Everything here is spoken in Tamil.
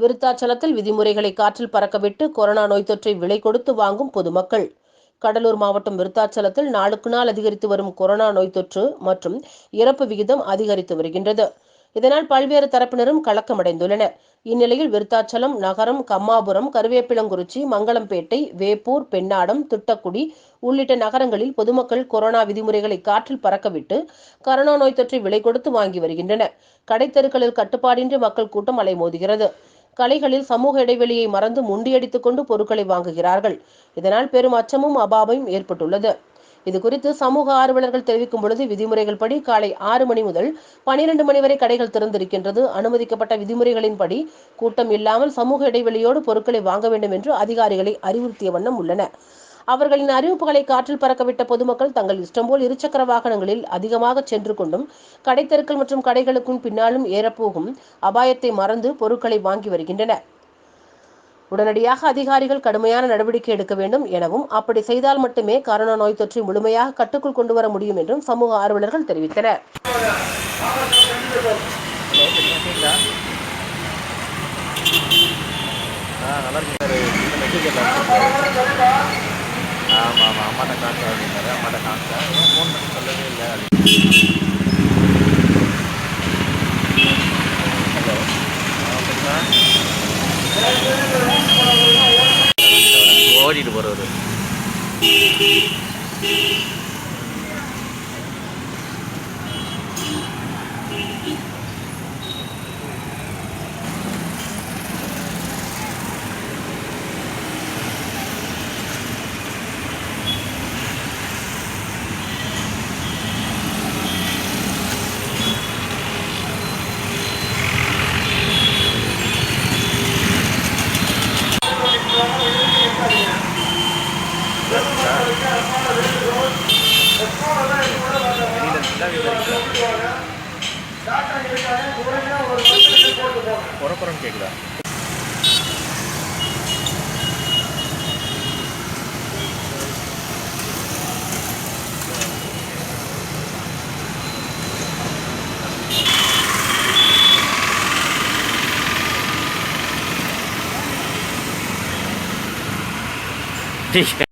விருத்தாச்சலத்தில் விதிமுறைகளை காற்றில் பறக்கவிட்டு கொரோனா நோய் தொற்றை விலை கொடுத்து வாங்கும் பொதுமக்கள். கடலூர் மாவட்டம் விருத்தாச்சலத்தில் நாளுக்கு நாள் அதிகரித்து வரும் கொரோனா நோய் தொற்று மற்றும் இறப்பு விகிதம் அதிகரித்து வருகின்றது. இதனால் பல்வேறு தரப்பினரும் கலக்கமடைந்துள்ளனர். இந்நிலையில் விருத்தாச்சலம் நகரம் கம்மாபுரம் கருவேப்பிலங்குறிச்சி மங்களம்பேட்டை வேப்பூர் பெண்ணாடம் திட்டக்குடி உள்ளிட்ட நகரங்களில் பொதுமக்கள் கொரோனா விதிமுறைகளை காற்றில் பறக்கவிட்டு கரோனா நோய் தொற்றை விலை கொடுத்து வாங்கி வருகின்றனர். கடைத்தெருக்களில் கட்டுப்பாடின்றி மக்கள் கூட்டம் அலைமோதுகிறது. கடைகளில் சமூக இடைவெளியை மறந்து முண்டியடித்துக் கொண்டு பொருட்களை வாங்குகிறார்கள். இதனால் பெரும் அச்சமும் அபாவையும் ஏற்பட்டுள்ளது. இதுகுறித்து சமூக ஆர்வலர்கள் தெரிவிக்கும் பொழுது விதிமுறைகள் படி காலை ஆறு மணி முதல் பனிரெண்டு மணி வரை கடைகள் திறந்திருக்கின்றது. அனுமதிக்கப்பட்ட விதிமுறைகளின்படி கூட்டம் இல்லாமல் சமூக இடைவெளியோடு பொருட்களை வாங்க வேண்டும் என்று அதிகாரிகளை அறிவுறுத்திய வண்ணம் உள்ளன. அவர்களின் அறிவிப்புகளை காற்றில் பறக்கவிட்ட பொதுமக்கள் தங்கள் இஷ்டம் போல் இருசக்கர வாகனங்களில் அதிகமாக சென்று கொண்டும் கடைத்தெருக்கள் மற்றும் கடைகளுக்கும் பின்னாலும் ஏறப்போகும் அபாயத்தை மறந்து பொருட்களை வாங்கி வருகின்றனர். உடனடியாக அதிகாரிகள் கடுமையான நடவடிக்கை எடுக்க வேண்டும் எனவும் அப்படி செய்தால் மட்டுமே கரோனா நோய் தொற்றை முழுமையாக கட்டுக்குள் கொண்டு வர முடியும் என்றும் சமூக ஆர்வலர்கள் தெரிவித்தனர். நல்லா ஆமாம் ஆமாம் அம்மாட்ட காமிச்சா அப்படின்னாரு. அம்மாட்ட காமிச்சேன் ஏன் ஃபோன் பண்ணி சொல்லவே இல்லை அப்படின்னு. ஓடிட்டு போகிறவர் வெளியில் இருந்தால் வீட்டில் குறக்குறன்னு கேட்குதா ठीक है